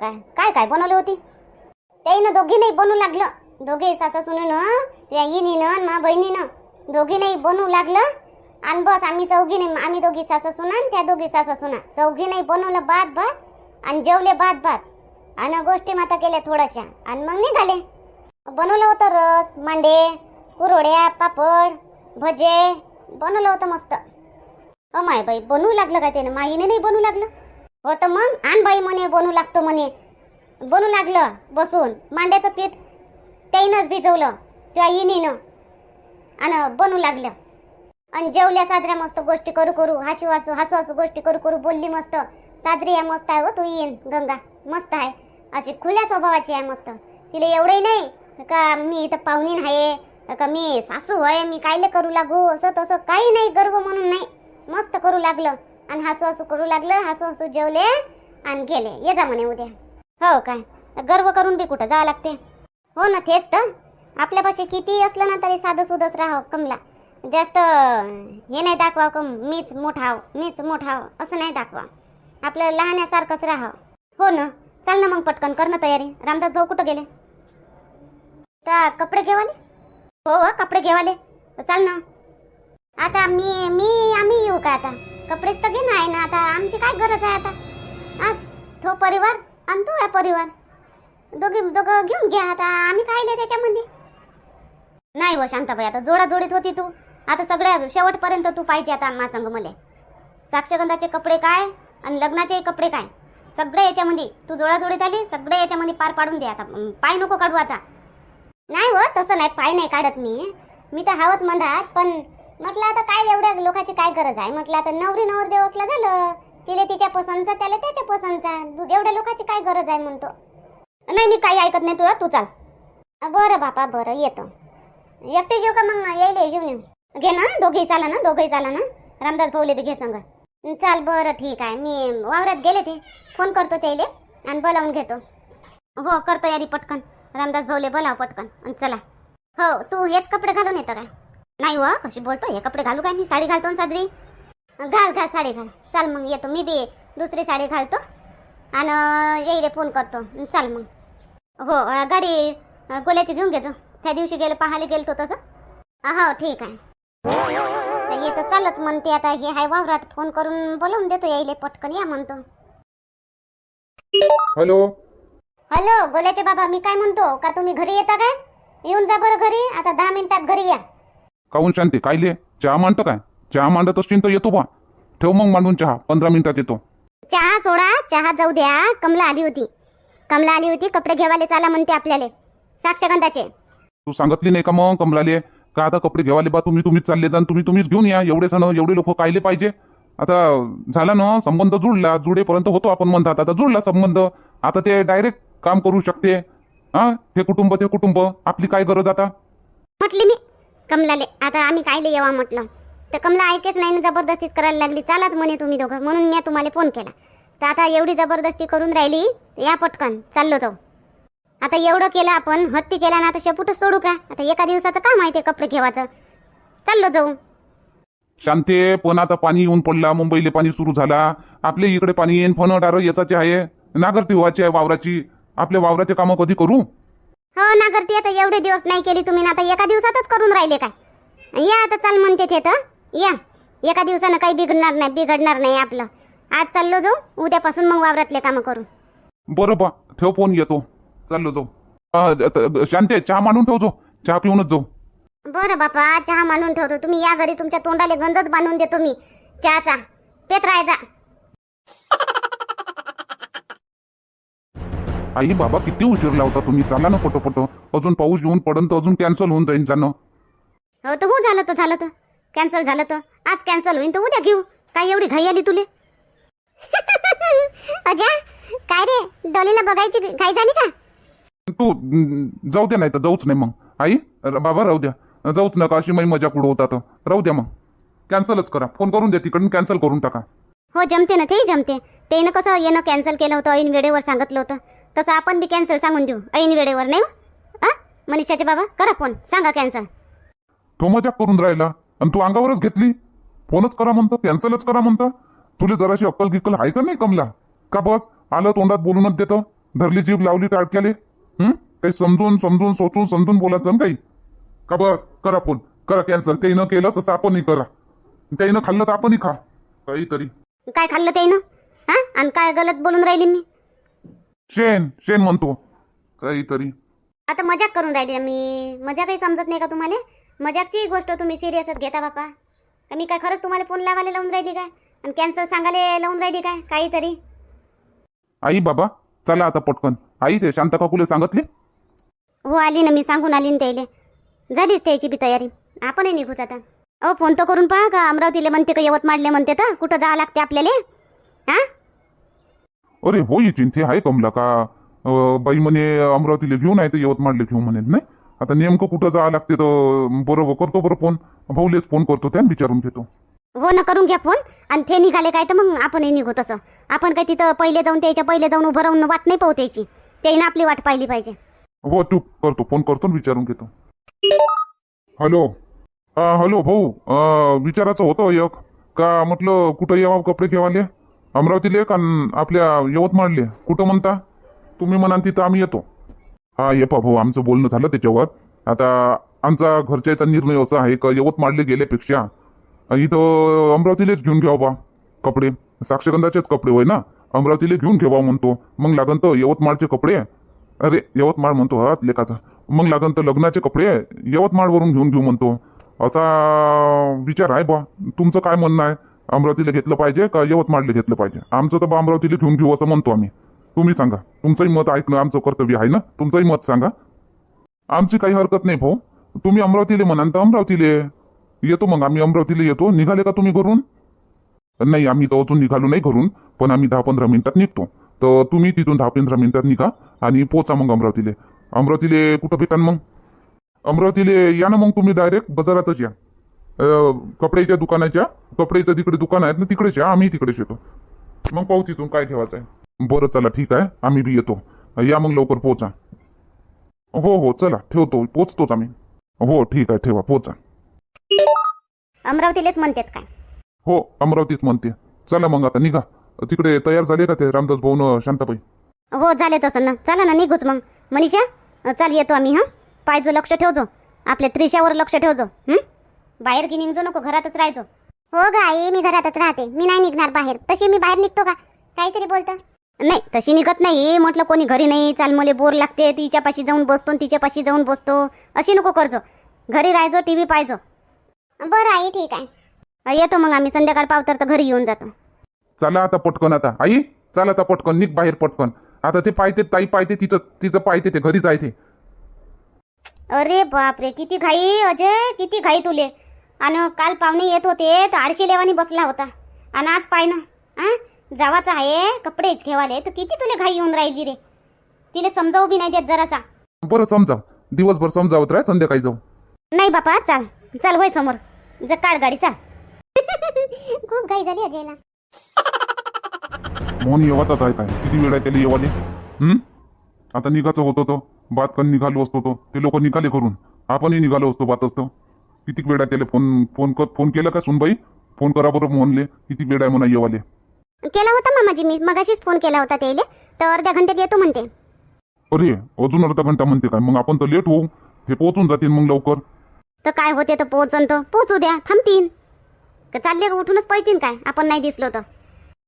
काय? काय काय बनवली होती? त्याईनं दोघी नाही बनवू लागलं. दोघे सासा सुनून त्या इनीनं मा बहिणीनं दोघी नाही बनू लागलं. आणि बस आम्ही चौघी नाही आम्ही दोघी सासा सुना त्या दोघी सासा सुना चौघी नाही बनवलं बाद भात आणि जेवले बाद भात आणि गोष्टी माता केल्या थोड्याशा. आणि मग निघाले. बनवलं होतं रस मांडे कुरोड्या पापड भजे. बनवलं होतं मस्त. अ माय बाई बनवू लागलं का त्यानं? माईने नाही बनवू लागलं. हो तर मग आण बाई म्हणे बनू लागतो म्हणे. बनू लागलं बसून. मांड्याचं पीठ त्याईनंच भिजवलं त्या इनीनं. आणि बनू लागलं. आणि जेवल्या साजऱ्या मस्त गोष्टी करू करू हसू हसू हसू हसू गोष्टी करू करू बोलली मस्त. साजरी आहे मस्त आहे हो तू येईन गंगा. मस्त आहे. अशी खुल्या स्वभावाची आहे मस्त. तिला एवढंही नाही का मी इथं पाहुणीन आहे का मी सासू आहे मी कायले करू लागू? असं तसं काही नाही गर्व म्हणून नाही. मस्त करू लागलं. आणि हसू हसू करू लागलं हसू हसू जेवले आणि गेले. ये जा म्हणे उद्या. हो काय? गर्व करून बी कुठं जावं लागते? हो ना तेच तर. आपल्यापाशी किती असलं ना तरी साधं सुधच राहावं कमला. जास्त हे नाही दाखवा कम मीच मोठा मीच मोठा असं नाही दाखवा आपलं लहान्यासारखंच राहावं. हो ना. चाल ना मग पटकन कर ना तयारी. रामदास भाऊ कुठं गेले? का कपडे घेवाले? हो, हो कपडे घेवाले. चाल ना. आता मी मी आम्ही येऊ का आता? कपडेच तर घेणं आहे ना आता आमची काय गरज आहे आता? हा तो परिवार आणि तो या परिवार. दोघे दोघं घेऊन घ्या आता आम्ही काय नाही त्याच्यामध्ये? नाही हो शांताबाई आता जोडा जोडीत होती तू. आता सगळ्या शेवटपर्यंत तू पाहिजे आता मा संग मले. साक्षगंधाचे कपडे काय आणि लग्नाचे कपडे काय? सगळे याच्यामध्ये तू जोडाजोडीत आली सगळे याच्यामध्ये पार पाडून दे आता. पाय नको काढू आता. नाही हो तसं नाही पाय नाही काढत मी. मी तर हावच म्हणतात पण म्हटलं आता काय एवढ्या लोकांची काय गरज आहे? म्हटलं आता नवरी नवरदेव असला झालं तिला तिच्या पसंतचा त्याला त्याच्या पसंतचा एवढ्या लोकांची काय गरज आहे? म्हणतो. नाही मी काही ऐकत नाही तुला तू चाल. बरं बापा बरं येतो. एकटेच येऊ का मग? यायले घेऊन येऊ. घे ना दोघेही चाला ना दोघेही चाला ना. रामदास भाऊले बी घे संग. चाल बरं ठीक आहे. मी वावरात गेले ते. फोन करतो त्याले आणि बोलावून घेतो. हो करतो यारी पटकन. रामदास भाऊले बोलाव पटकन. आणि चला. हो तू हेच कपडे घालून येतं काय? नाही व कशी बोलतो हे कपडे घालू काय मी? साडी घालतो ना साजरी. घाल घाल साडी घाल. चाल मग येतो. मी बी दुसरी साडी घालतो. आणि येईले फोन करतो. चाल मग. हो गाडी गोल्याची घेऊन घेतो. त्या दिवशी गेलो पाहायला गेलतो तसं. हो ठीक आहे. तर येतं चालच म्हणते आता. हे हाय वावरात. फोन करून बोलवून देतो. यायले पटकन या म्हणतो. हॅलो. हॅलो गोल्याचे बाबा मी काय म्हणतो? का तुम्ही घरी येता काय? येऊन जा बरं घरी. आता दहा मिनिटात घरी या. काहून शांती? कायले? चहा मांडतं काय? चहा मांडत असतील तर येतो बा. ठेव मग मांडून चहा. पंधरा मिनिटात येतो. चहा सोडा. चहा जाऊ द्या. कमला आली होती. कमला आली होती. कपडे घेवाले चाला म्हणते आपल्याला. साक्षगंधाचे. तू सांगितली नाही का मग कमलाले? का आता कपडे घेवाले बा? तुम्ही तुम्हीच चालले जा तुम्ही तुम्हीच घेऊन या. एवढे सण एवढे लोक कायले पाहिजे? आता झाला ना संबंध जुळला. जुळेपर्यंत होतो आपण म्हणतात आता जुळला संबंध. आता ते डायरेक्ट काम करू शकते. हा ते कुटुंब ते कुटुंब. आपली काय गरज आता? म्हटली मी. कमलाले आता आम्ही कायले येवा म्हटलं? तर कमला ऐकेच नाही ना जबरदस्तीच करायला लागली. चालाच म्हणे तुम्ही दोघं. म्हणून मी तुम्हाला फोन केला. तर आता एवढी जबरदस्ती करून राहिली या पटकन. चाललो जाऊ. आता एवढं केलं आपण हत्ती केला ना आता शेपूटच सोडू का? आता एका दिवसाचं काम आहे ते कपडे घेवायचं चाललो जाऊ. शांते पण आता पाणी येऊन पडला. मुंबईले पाणी सुरू झाला. आपल्या इकडे पाणी येईन फोन डार याचाचे आहे नागर पिवाची आहे वावराची. आपल्या वावराचे कामं कधी करू? हो ना करते आता एवढे दिवस नाही केली तुम्ही ना आता एका दिवसातच करून राहिले काय? या आता चाल म्हणते ते तर. या. एका दिवसानं काही बिघडणार नाही बिघडणार नाही आपलं. आज चाललो जाऊ उद्यापासून मग वावरातले कामं करू. बरं बा ठेव फोन येतो. चाललो जाऊ. शांते चहा मांडून ठेवतो चहा पिऊनच जाऊ. बरं बापा चहा मांडून ठेवतो. तुम्ही या घरी तुमच्या तोंडाले गंजच बांधून देतो मी. चहाचा. पेत राहायचा. आई बाबा किती उशीर लावता तुम्ही? चाला ना पटोपट. अजून पाऊस येऊन पडन तर अजून कॅन्सल होऊन जाईन जाणं हो तर हो झालं तर झालं तर. कॅन्सल झालं तर. आज कॅन्सल होईन तर उद्या घेऊ. काय एवढी घाई आली तुले? अजा काय रे? डॉलीला बघायची घाई झाली का? तू जाऊ दे नाही तर जाऊच नाही मग. आई र- बाबा राहू द्या. जाऊच नका अशी माझी मजा कुठं होता तर. राहू द्या मग. कॅन्सलच करा. फोन करून द्या तिकडून कॅन्सल करून टाका. हो जमते ना तेही जमते. त्यानं कसं येणं कॅन्सल केलं होतं ऐन वेळेवर सांगितलं होतं. तसं आपण बी कॅन्सल सांगून देऊ. ऐन वेळेवर नाही हा मनीषाचे बाबा करा फोन सांगा कॅन्सल तो मजाक करून राहिला. आणि तू अंगावरच घेतली? फोनच करा म्हणतं कॅन्सलच करा म्हणतं. तुला जराशी अक्कल गिक्कल आहे का नाही कमला? का बस? आलं तोंडात बोलूनच देतं. धरली जीभ लावली टाळक्याले. हं? काही समजून समजून सोचून समजून बोलायचं ना काही? का बस? करा फोन करा कॅन्सल त्यानं केलं तसं आपणही करा. त्यानं खाल्लं तर आपणही खा. काहीतरी. काय खाल्लं त्यानं हा आणि काय गलत बोलून राहिली मी? शेण शेण म्हणतो. काहीतरी. आता मजाक करून राहिली मी. मजा काही समजत नाही का तुम्हाला? मजाकची गोष्ट तुम्ही सिरियसच घेता बापा. का मी काय खरंच तुम्हाला फोन लावायला लावून राहिली काय? आणि कॅन्सल सांगायला लावून राहिली काय? काहीतरी. आई बाबा चला आता पटकन. आई ते शांता काकूले सांगितले? हो आली ना मी सांगून आली ना त्याले. झालीच त्याची बी तयारी. आपणही निघूच आता. अहो फोन तर करून पहा का? अमरावतीला म्हणते का यवतमाळले म्हणते तर? कुठं जावं लागते आपल्याला? हा? अरे हो ही चिंते आहे कमला का बाई म्हणे अमरावतीला घेऊन आहे तर यवतमाळले घेऊ म्हणे नाही? आता नेमकं कुठं जावं लागते तर बरोबर करतो बरं फोन. भाऊलेच फोन करतो त्यानं विचारून घेतो. हो ना करून घ्या फोन. आणि ते निघाले काय तर मग आपणही निघू तसं. आपण काय तिथं पहिले जाऊन त्याच्या पहिले जाऊन उभं राहून वाट नाही पाहू त्याची त्याईनं आपली वाट पाहिली पाहिजे. हो तू करतो फोन करतो विचारून घेतो. हॅलो. हॅलो भाऊ. विचारायचं होतं एक. का म्हटलं कुठं यावं कपडे घेवाले? अमरावतीले का आपल्या यवतमाळले. कुठं म्हणता? तुम्ही म्हणाल तिथं आम्ही येतो. हा ये पा भाऊ आमचं बोलणं झालं त्याच्यावर. आता आमचा घरच्याचा निर्णय असा आहे का यवतमाळले गेल्यापेक्षा इथं अमरावतीलेच घेऊन घ्यावं बा कपडे. साक्षगंधाचेच कपडे होय ना? अमरावतीला घेऊन घ्यावा म्हणतो. मग लागन तर यवतमाळचे कपडे. अरे यवतमाळ म्हणतो हा लेखाचा. मग लागन तर लग्नाचे कपडे यवतमाळवरून घेऊन घेऊ म्हणतो. असा विचार आहे बा. तुमचं काय म्हणणं आहे? अमरावतीला घेतलं पाहिजे का यवतमाळला घेतलं पाहिजे? आमचं तर बा अमरावतीला घेऊन घेऊ असं म्हणतो आम्ही. तुम्ही सांगा. तुमचंही मत ऐकणं आमचं कर्तव्य आहे ना? तुमचंही मत सांगा. आमची काही हरकत नाही भाऊ. तुम्ही अमरावतीला म्हणाल तर अमरावतीला. येतो मग आम्ही अमरावतीला येतो. निघाले का तुम्ही घरून? नाही आम्ही तर अजून निघालो नाही घरून पण आम्ही दहा पंधरा मिनिटात निघतो. तर तुम्ही तिथून दहा पंधरा मिनिटात निघा आणि पोचा मग अमरावतीले. अमरावतीले कुठं भेटान मग? अमरावतीले या ना मग तुम्ही डायरेक्ट बाजारातच या. कपड्याच्या दुकानाच्या कपड्याच्या तिकडे दुकान आहेत ना तिकडेच या आम्ही तिकडेच येतो. मग पाहू तिथून काय ठेवायचं आहे बरं चला ठीक आहे. आम्ही बी येतो. या मग लवकर पोचा हो हो चला ठेवतो. पोचतोच आम्ही. हो ठीक आहे ठेवा पोचा. अमरावतीलाच म्हणतात काय? हो अमरावतीच म्हणते. चला मग आता निघा. तिकडे तयार झाले का ते रामदास भाऊ न शांताबाई? हो झाले तसं. ना चला ना निघूच मग. मनीषा चाल येतो आम्ही हां? पायजो लक्ष ठेवजो. आपल्या त्रिशावर लक्ष ठेवजो हं? बाहेर की निघजो नको घरातच राहायचो. हो ग आई मी घरातच राहते. मी नाही निघणार बाहेर. तशी मी बाहेर निघतो का? काहीतरी बोलतं. नाही तशी निघत नाही. म्हटलं कोणी घरी नाही. चाल मला बोर लागते. तिच्यापाशी जाऊन बसतो तिच्यापाशी जाऊन बसतो. अशी नको करजो. घरी राहायचो टी व्ही पाहिजो बरं आई ठीक आहे. येतो मग आम्ही. संध्याकाळ पावतर तर घरी येऊन जातो. चला आता पटकन आता. आई चला आता पटकन. निघ बाहेर पटकन. आता ते पाहते ताई पाहते तिचं तिचं पाहते ते. घरी जायचे. अरे बापरे किती घाई अजय. किती घाई तुले. आणि काल पाहुणे येत होते तर आडशे लेवानी बसला होता. आणि आज पाय ना आ जावाचं आहे कपडेच घेवाले तर किती तुले घाई येऊन राहिली रे? तिले समजावू बी नाही देत जरासा. बरं समजाव दिवसभर समजावत राह संध्याकाळी जाऊ. नाही बापा चाल चाल होय समोर. ज काढ गाडी चाल. खूप घाई झाली अजयला. मोहन येवातात आहे काय किती वेळ आहे त्याला येवाले? हं? आता निघायचं होतं तो बात करून निघालो असतो तो. ते लोक निघाले करून आपणही निघालो असतो बात असतो किती वेळ आहे त्याला फोन फोन कर फोन केला का सुनबाई? फोन करा बरं मोहनले किती वेळ आहे म्हणा येवाले. केला होता मामाजी मी मगाशीच फोन केला होता त्याले तर अर्ध्या घंट्यात येतो म्हणते. अरे अजून अर्धा घंटा म्हणते काय? मग आपण तर लेट होऊ. हे पोहोचून जातील मग लवकर. तर काय होते तर पोहोचन तर पोहोचू द्या थांबतीन. का चालले का उठूनच पळतीन काय? आपण नाही दिसलो तर.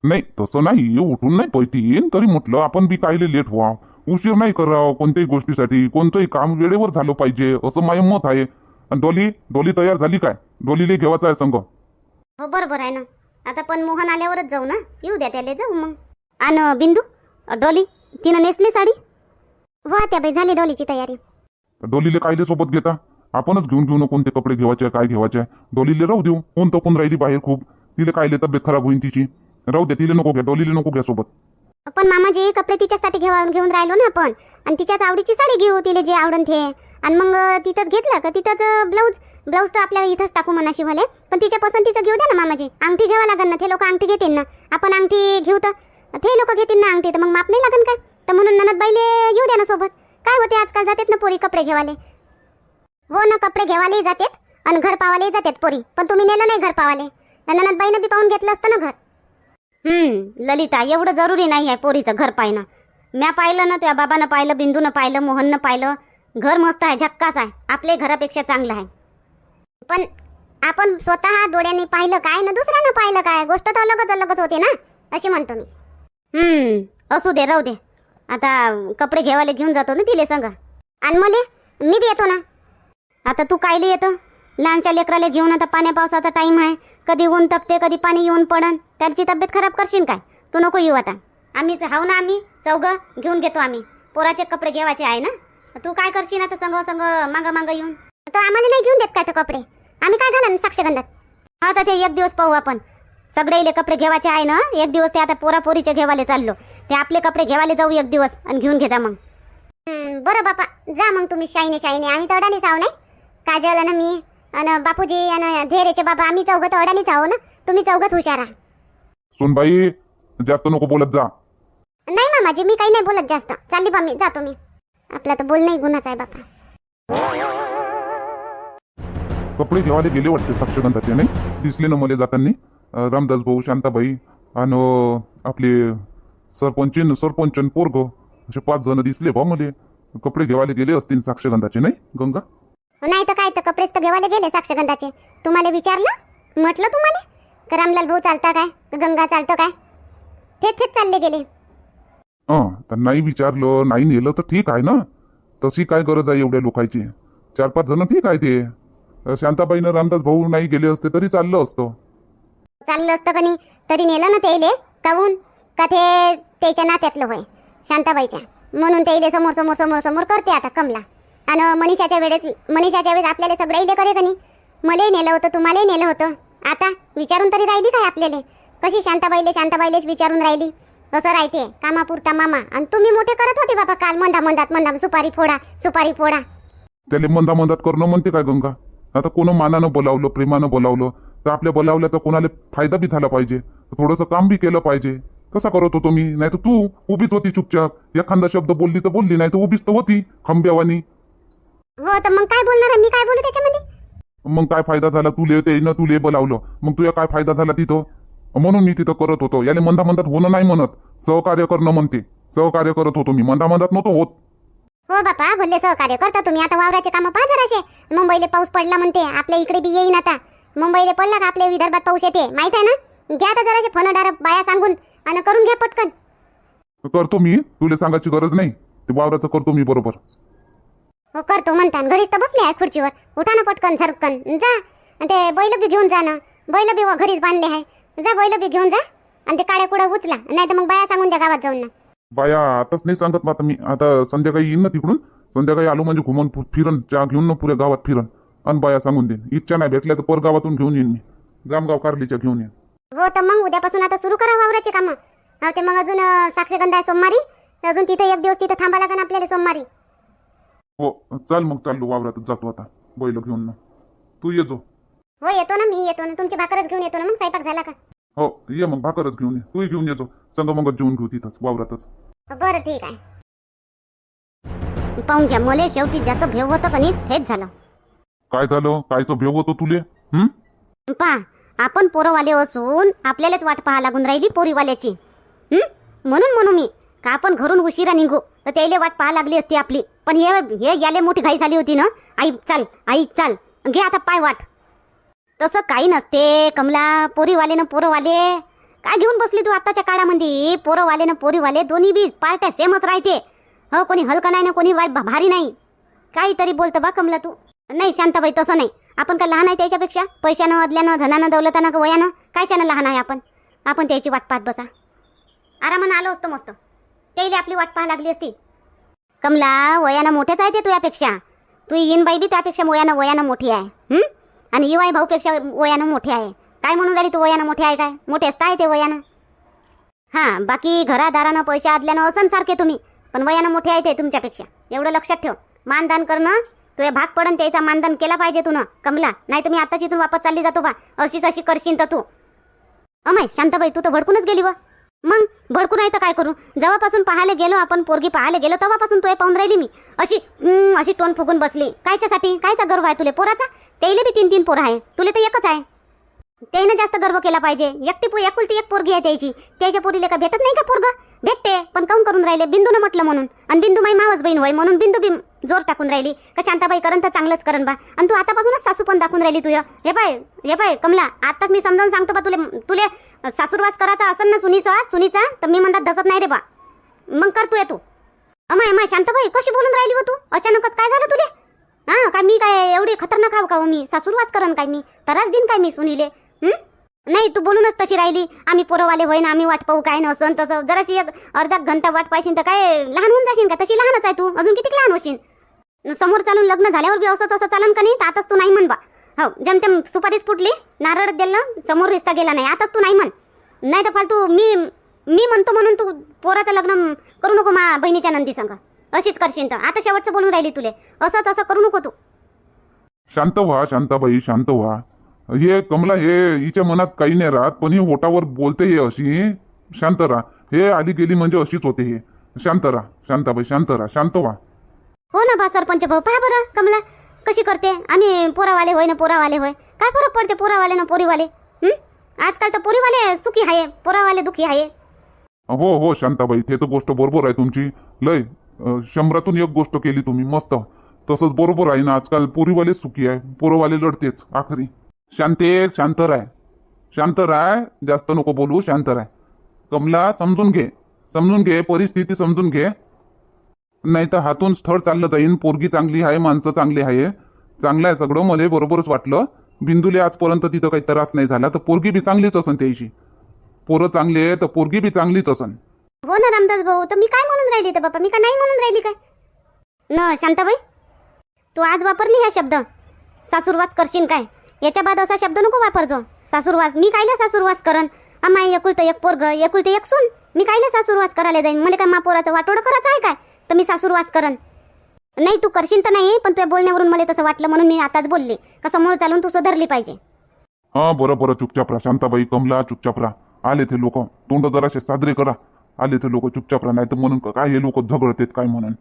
नाही तसं नाही उठून नाही पळतीन. तरी म्हटलं आपण बी कायले लेट व्हा उशीर नाही करावं कोणत्याही गोष्टीसाठी. कोणतंही काम वेळेवर झालं पाहिजे असं माझं मत आहे. आणि डोली डोली तयार झाली काय? डोलीले घेवायचं आहे संघ हो बरोबर आहे ना. आता पण मोहन आल्यावरच जाऊ ना? येऊ द्या त्याला जाऊ मग. आणि बिंदू डॉली तिनं नेसली साडी? हो त्या बाई झाली डॉलीची तयारी. डोलीले कायले सोबत घेता? आपणच घेऊन घेऊ ना कोणते कपडे घेवायचे काय घ्यायचे डोलीले राहू देऊ. कोण तपून राहिली बाहेर खूप. तिले कायले तब्येत खराब होईल तिची. राहू दे तिले नको घ्या. डोलीले नको घ्या सोबत. पण मामाजी कपडे तिच्यासाठी घेऊन घेऊन राहिलो ना आपण. आणि तिच्याच आवडीची साडी घेऊ तिला जे आवडन ते. आणि मग तिथंच घेतलं का? तिथंच ब्लाऊज ब्लाऊज तर आपल्याला इथंच टाकू म्हणा शिवाले. पण तिच्या पसंतीचं घेऊ द्या ना मामाजी. अंगठी घ्यावं लागेल ना. ते लोक अंगठी घेतील ना. आपण अंगठी घेऊ तर. ते लोक घेतील ना अंगठी तर मग माप नाही लागन काय? तर म्हणून ननदबाईले येऊ द्या ना सोबत. काय होते आजकाल? जातात ना पोरी कपडे घेवाले. हो ना कपडे घेवालेही जातात आणि घर पावालेही जातात पोरी. पण तुम्ही नेलं नाही घर पावाले. ननदबाईनं बी पाहून घेतलं असतं ना घर. हम्म ललिता एवढं जरुरी नाही आहे पोरीचं घर पाहिणं. म्या पाहिलं ना त्या बाबानं पाहिलं बिंदूनं पाहिलं मोहननं पाहिलं. घर मस्त आहे झक्काच आहे. आपल्या घरापेक्षा चांगलं आहे. पण आपण स्वतः डोळ्यांनी पाहिलं काय ना दुसऱ्यानं पाहिलं काय? गोष्ट तर अलगच अलगच होते ना? अशी म्हणतो मी. हम्म असू दे राहू दे. आता कपडे घेवाले घेऊन जातो ना तिले सांगा. आणि मले? मी बी येतो ना. आता तू कायले येतो? लहानच्या लेकराला घेऊन आता पाण्या पावसाचा टाइम आहे. कधी ऊन तपते कधी पाणी येऊन पडन. त्यांची तब्येत खराब करशील काय? तू नको येऊ आता. आम्हीच हाव ना आम्ही? चौघं घेऊन घेतो आम्ही. पोराचे कपडे घेवायचे आहे ना? तू काय करशील आता संग संग मागं मागं येऊन? तर आम्हाला नाही घेऊन देत काय ते कपडे? आम्ही काय घाला साक्षगंधात? हा तर ते एक दिवस पाहू आपण. सगळे इले कपडे घेवायचे आहे ना एक दिवस ते आता पोरा पोरीचे घेवाले चाललो. ते आपले कपडे घेवाले जाऊ एक दिवस आणि घेऊन घे जा मग. बरं बापा जा मग तुम्ही शाईने शाईने. आम्ही तर अडाणीच आहो नाही? काजल आणि मी आणि बापूजी आणि धैर्याचे बाबा आम्ही चौघं तर अडाणीच आहो ना? तुम्ही चौघच हुशार आहात. सोनबाई जास्त नको बोलत जा. नाही मामाजी मी काही नाही बोलत जास्त. चालली बा मी जातो मी. आपला तर बोलणंही गुन्हाच आहे बापा. कपडे घेवाले गेले वाटते साक्षगंधाचे नाही? दिसले ना मला जाताना. रामदास भाऊ शांताबाई आणि आपले सरपंच सरपंच पोरग असे पाच जण दिसले भाऊ मला. कपडे घेवाले गेले असतील साक्षगंधाचे नाही? गंगा? नाही तर काय तर कपडेच तर घेवायला गेले साक्षगंधाचे. तुम्हाला विचारलं? म्हटलं तुम्हाला? रामलाल भाऊ चालता काय? गंगा चालतं काय? थेट थेट चालले गेले. हं तर नाही विचारलं नाही नेलं तर ठीक आहे ना? तशी काय गरज आहे एवढ्या लोकांची? चार पाच जण ठीक आहे ते. शांताबाईनं रामदास भाऊ नाही गेले असते तरी चाललं असतं. चाललं असतं का नाही? तरी नेलं ना त्याइले काहून? का ते त्याच्या नात्यातलं होय शांताबाईच्या. म्हणून त्याइले समोर समोर समोर समोर करते आता कमला. आणि मनीषाच्या वेळेस मनीषाच्या वेळेस आपल्याला सगळं इले करे का नाही? मलाही नेलं होतं तुम्हालाही नेलं होतं. आता विचारून तरी राहिली काय आपल्याला? कशी शांताबाईले शांताबाईलेच विचारून राहिली? असं राहते. कामापुरता मामा. आणि तुम्ही मोठे करत होते बाबा काल. मंदा मंदात मंदा. सुपारी फोडा सुपारी फोडा. त्याला मंदा मंदात करणं म्हणते काय गंगा? आता कोण मानानं बोलावलं प्रेमानं बोलावलं? तर आपल्या बोलावल्याचा कोणाला फायदा बी झाला पाहिजे. थोडंसं काम बी केलं पाहिजे. तसा करत होतो मी. नाही तर तू उभीच होती चुपचाप. एखादा शब्द बोलली तर बोलली नाही तर उभीच तर होती खंब्यावानी. हो तर मग काय बोलणार? मी काय बोलू त्याच्यामध्ये? मग काय फायदा झाला? तुले ते न तुले बोलावलं. मग तुझ्या काय फायदा झाला तिथं? म्हणून मी तिथं करत होतो. याले मंदा मंदात होणं नाही म्हणत. सहकार्य करणं म्हणते. सहकार्य करत होतो मी. मंदा मंदात नव्हतो होत. हो बापा भले सहकार्य करता तुम्ही. आता वावराचे कामं पहा जराशे. मुंबईला पाऊस पडला म्हणते. आपल्या इकडे बी येईन आता. मुंबईला पडला का आपल्या विदर्भात पाऊस येते? माहीत आहे ना? घ्या आता जराशे फोन डार बाया सांगून आणि करून घ्या पटकन. करतो मी. तुला सांगायची गरज नाही. ते वावराचं करतो मी बरोबर. हो करतो म्हणता. घरीच तर बसले आहे खुर्चीवर. उठा ना पटकन झरकन जा. आणि ते बैल बी घेऊन जा ना. बैल बी घरीच बांधले आहे. जा बैल बी घेऊन जा आणि ते काड्या कुडा उचला. नाही तर मग बाया सांगून द्या गावात जाऊन ना. बाया आताच नाही सांगत मग आता मी. आता संध्याकाळी येईन ना तिकडून. संध्याकाळी आलो म्हणजे घुमून फु- फिरन चहा घेऊन ना पुऱ्या गावात फिरन. अन बाया सांगून देईन. इच्छा नाही भेटल्या तर पर गावातून घेऊन येईन मी. जामगाव कारलीच्या घेऊन येईन. हो तर मग उद्यापासून आता सुरू करा वावराचे कामं. हो ते मग अजून अं, साक्षगंध आहे सोमवारी. तर अजून तिथे एक दिवस तिथं थांबा लागेल आपल्याला सोमवारी. हो चाल मग चाललो वावरातच जातो आता. बैल घेऊन ना. तू ये जो. हो येतो ना मी येतो ना. तुमची भाकरच घेऊन येतो ना मग. स्वयंपाक झाला का? हो ये मग भाकरच घेऊन ये. तूही घेऊन येतो संग मग जेवून घेऊ तिथंच वावरातच. बरं ठीक आहे. पाहून घ्या मले शेवटी ज्याचं भेव होतं का नाही तेच झालं. काय झालं? काय तो भेव होतो तुले? हं? पा आपण पोरवाले असून आपल्यालाच वाट पाहा लागून राहिली पोरीवाल्याची. हं? म्हणून म्हणू मी का आपण घरून उशिरा निघू? तर त्याला वाट पाहा लागली असती आपली. पण हे हे याले मोठी घाई झाली होती ना. आई चाल आई चाल. घे आता पाय वाट. तसं काही नसते. कमला पोरीवाले ना पोरवाले. काय घेऊन बसली तू आताच्या काळामध्ये पोरवाले ना पोरीवाले दोन्ही बी पार्ट्या सेमच राहते. हो कोणी हलकं नाही ना कोणी वाईट भारी नाही. काहीतरी बोलतं बा कमला तू. नाही शांताबाई तसं नाही. आपण काय लहान आहे त्याच्यापेक्षा? पैशानं अदल्यानं धनानं दौलतानं का वयानं कायच्यानं लहान आहे आपण? आपण त्याची वाट पाहत बसा. आरामानं आलो असतो मस्त. त्याला आपली वाट पाहा लागली असती. कमला वयानं मोठेच आहे ते तुझ्यापेक्षा. तू येईन बाई बी त्यापेक्षा वयानं वयानं मोठी आहे. हम्म आणि युवाई भाऊपेक्षा वयानं मोठे आहे. काय म्हणून राहिली तू वयानं मोठे आहे काय? मोठे काय ते वयानं? हां बाकी घरादारानं पैसे आदल्यानं असन सारखे तुम्ही पण वयानं मोठे आहे ते तुमच्यापेक्षा. एवढं लक्षात ठेव. मानदान करणं तुझे भाग पडन त्याचा मानदान केला पाहिजे तू ना कमला. नाही तर मी आताच इथून वापस चालली जातो बा. अशीच अशी करशील तर तू. अमय शांताबाई तू तर भडकूनच गेली व. मग भडकून आहे तर काय करू? जेव्हापासून पाहायला गेलो आपण पोरगी पाहायला गेलो तेव्हापासून तो पाहून राहिली मी. अशी अशी टोन फुगून बसली. कायच्यासाठी? कायचा गर्व आहे तुले? पोराचा? त्याला बी तीन तीन पोरं आहे. तुले तर एकच आहे. त्यानं जास्त गर्व केला पाहिजे. एकटी पो एकुलती एक पोरगी आहे त्याची. त्याच्या पोरीला का भेटत नाही का पोरग? भेटते पण काऊन करून राहिले? बिंदूनं म्हटलं म्हणून. आणि बिंदू माई मावस बहीण होय म्हणून बिंदू बी जोर टाकून राहिली. का शांताबाई करण तर चांगलंच करण बा. आणि तू आतापासूनच सासू पण दाखवून राहिली तुझं. हे पाय हे पाय कमला. आताच मी समजावून सांगतो बा तुले तुले सासूरवास करायचा असेल ना सुनीचा सुनीचा? तर मी म्हणतात दसत नाही रे बा. मग कर तू ये तू. अमाय अमाय शांताबाई कशी बोलून राहिली हो तू? अचानकच काय झालं तुले? हा काय मी काय एवढी खतरनाक आहो का हो मी? सासूरवास करन काय मी? तरच दिन काय मी सुनीले? नाही तू बोलूनच तशी राहिली. आम्ही पोरवाले होय ना आम्ही वाट पाहू काय नसन तसं जराशी एक अर्धा घंटा वाट पाहिशील तर काय लहान होऊन जाशील का? तशी लहानच आहे तू. अजून किती लहान होशील समोर चालून लग्न झाल्यावर बी असं तसं चालन का नाही? तर आताच तू नाही म्हण बा. हो जेमतेम सुपारीच फुटली नारळ दिलं समोर रिश्ता गेला नाही. आताच तू नाही म्हण. नाही तर फालतू मी मी म्हणतो म्हणून तू पोराचं लग्न करू नको मा बहिणीच्या नंदी संग. अशीच करशील तर. आता शेवटचं बोलून राहिली तुले. असंच असं करू नको तू. शांत व्हा शांताबाई शांत व्हा. हे कमला हे हिच्या मनात काही नाही राहत पण ही ओटावर बोलते हे अशी. शांत राहा. हे आली गेली म्हणजे अशीच होते हे. शांत राहा. शांताबाई शांत राहा. शांत व्हा. हो ना बा सरपंच भाऊ. पहा बरं कमला. कशी करते? आम्ही पोरावाले होय ना पोरावाले होय. काय फरक पडते पोरावाले ना पोरीवाले? आजकाल तर पोरीवाले सुखी आहे पोरावाले दुखी आहे हो हो शांताबाई ते तर गोष्ट बरोबर आहे तुमची. लय शंभरातून एक गोष्ट केली तुम्ही मस्त. तसंच बरोबर आहे ना आजकाल पोरीवाले सुखी आहे पोरवाले लढतेच आखरी. शांते शांत राय. शांत राय जास्त नको बोलू शांत राय. कमला समजून घे. समजून घे परिस्थिती समजून घे. नाही तर हातून स्थळ चाललं जाईन पोरगी चांगली आहे माणसं चांगली आहे. चांगलं आहे सगळं मला बरोबरच वाटलं. बिंदूले आजपर्यंत तिथं काही त्रास नाही झाला तर पोरगी बी चांगलीच असन त्याची. पोरं चांगली आहे तर पोरगी बी चांगलीच असन. हो ना रामदास भाऊ तर मी काय म्हणून राहिली तर बापा? मी का नाही म्हणून राहिली काय? न शांताबाई तू आज वापरली हा शब्द. सासूरवास करशील काय? याच्या बाद असा शब्द नको वापरजो. सासूरवास मी कायला सासूरवास करन अमाय एकुलतं एक पोरग एकुलतं एक सून. मी कायला सासूरवास करायला जाईन? मला काय मा पोराचं वाटोडं करायचं आहे काय? तर मी सासूरवास करन नाही तू करशील तर नाही पण तुझ्या बोलण्यावरून मला तसं वाटलं म्हणून मी आताच बोलले. का समोर चालून तू सुधारली पाहिजे. हा बरं बरं चुपचाप राहा. शांताबाई कमला चुपचाप राहा. आले ते लोक. तोंड जराशे साजरे करा. आले ते लोक चुपचाप राहा. नाही तर म्हणून का- काय हे लोक झगडतेत काय म्हणून?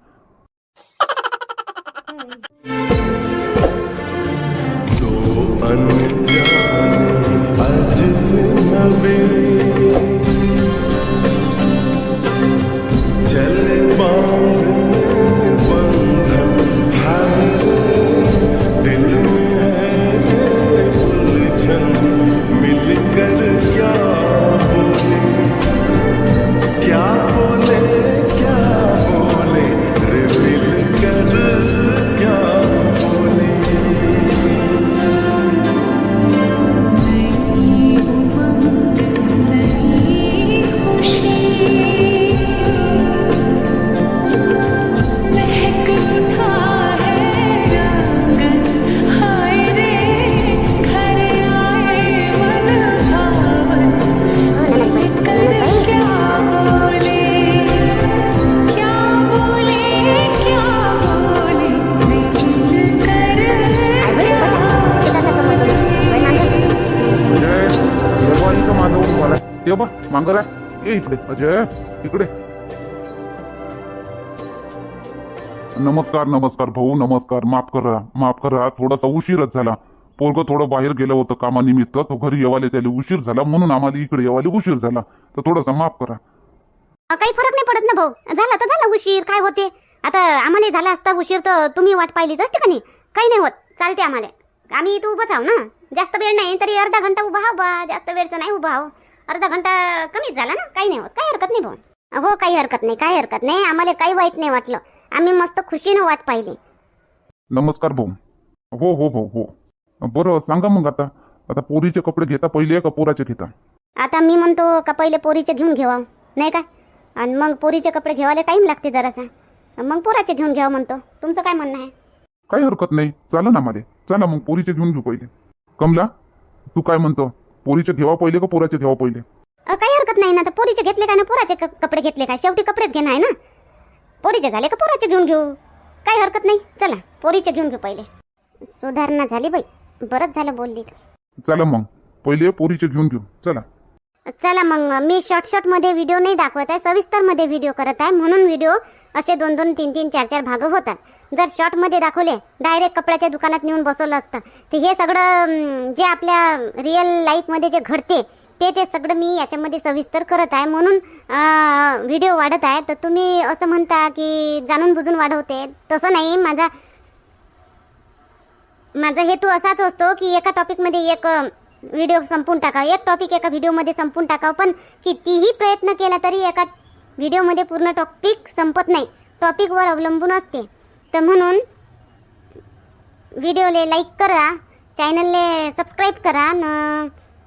ये इकडे अजय इकडे नमस्कार नमस्कार भाऊ नमस्कार माफ करा माफ करा थोडासा उशीरच झाला पोरग थोडं बाहेर गेलं होतं कामानिमित्त तो घरी येवाले त्याला उशीर झाला म्हणून आम्हाला इकडे येवाले उशीर झाला तर थोडासा माफ करा अ, काही फरक नाही पडत ना भाऊ झाला तर झाला उशीर काय होते आता आम्हाला झाला असता उशीर तर तुम्ही वाट पाहिलीच असते का नाही काही नाही होत चालते आम्हाला आम्ही इथं उभंच आहो ना जास्त वेळ नाही तरी अर्धा घंटा उभा हा बा जास्त वेळचं नाही उभा आहो अर्धा घंटा कमीच झाला ना? काही नाही होत. काही हरकत नाही भाऊ. हो काही हरकत नाही काही हरकत नाही. आम्हाला काही वाईट नाही वाटलं. आम्ही मस्त खुशीनं वाट पाहिली. नमस्कार भाऊ. हो हो भाऊ हो. बरं सांगा मग आता. आता पोरीचे कपडे घेता पहिले का पोराचे घेता? आता मी म्हणतो का पहिले पोरीचे घेऊन घेवा. नाही का? आणि मग पोरीचे कपडे घेवायला टाईम लागते जरासा. मग पोराचे घेऊन घ्यावं म्हणतो. तुमचं काय म्हणणं आहे? काही हरकत नाही. चला ना मध्ये चला मग पोरीचे घेऊन घेऊ पहिले. कमला तू काय म्हणतो? पोरीचे घेवा पहिले का पोराचे घेवा पहिले? अ, काही हरकत नाही ना. तर पोरीचे घेतले का ना? पोराचे क- कपडे घेतले का शेवटी कपडेच घेणं आहे ना? पोरीचे झाले का पोराचे घेऊन घेऊ? काही हरकत नाही. चला पोरीचे घेऊन घेऊ पहिले. सुधारणा झाली बाई. बरंच झालं बोलली. चला मग. पहिले पोरीचे घेऊन घेऊ. चला. चला मग. मी शॉर्ट शॉर्टमध्ये व्हिडिओ नाही दाखवत आहे. सविस्तरमध्ये व्हिडिओ करत आहे. म्हणून व्हिडिओ असे दोन दोन तीन तीन चार चार भाग होतात. जर शॉर्टमध्ये दाखवले डायरेक्ट कपड्याच्या दुकानात नेऊन बसवलं असतं. तर हे सगळं जे आपल्या रिअल लाईफमध्ये जे घडते ते ते सगळं मी याच्यामध्ये सविस्तर करत आहे. म्हणून व्हिडिओ वाढत आहे. तर तुम्ही असं म्हणता की जाणून बुजून वाढवते. तसं नाही. माझा माझा हेतू असाच असतो की एका टॉपिकमध्ये एक व्हिडिओ संपून टाकावं. एक टॉपिक एका व्हिडिओमध्ये संपून टाकावं. पण कितीही प्रयत्न केला तरी एका व्हिडिओमध्ये पूर्ण टॉपिक संपत नाही. टॉपिकवर अवलंबून असते. तर म्हणून व्हिडिओले लाईक करा चॅनलले सबस्क्राईब करा न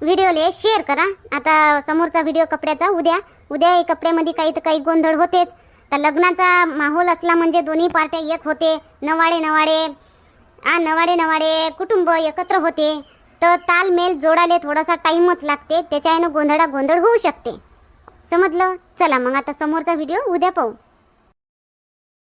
व्हिडिओले शेअर करा. आता समोरचा व्हिडिओ कपड्याचा उद्या. उद्या कपड्यामध्ये काही तर काही गोंधळ होतेच. तर लग्नाचा माहोल असला म्हणजे दोन्ही पार्ट्या एक होते. नवाडे नवाडे आ नवाडे नवाडे कुटुंब एकत्र होते. तर तालमेल जोडाले थोडासा टाईमच लागते. त्याच्यानं गोंधळा गोंधळ होऊ शकते. समजलं? चला मग आता समोरचा व्हिडिओ उद्या पाहू.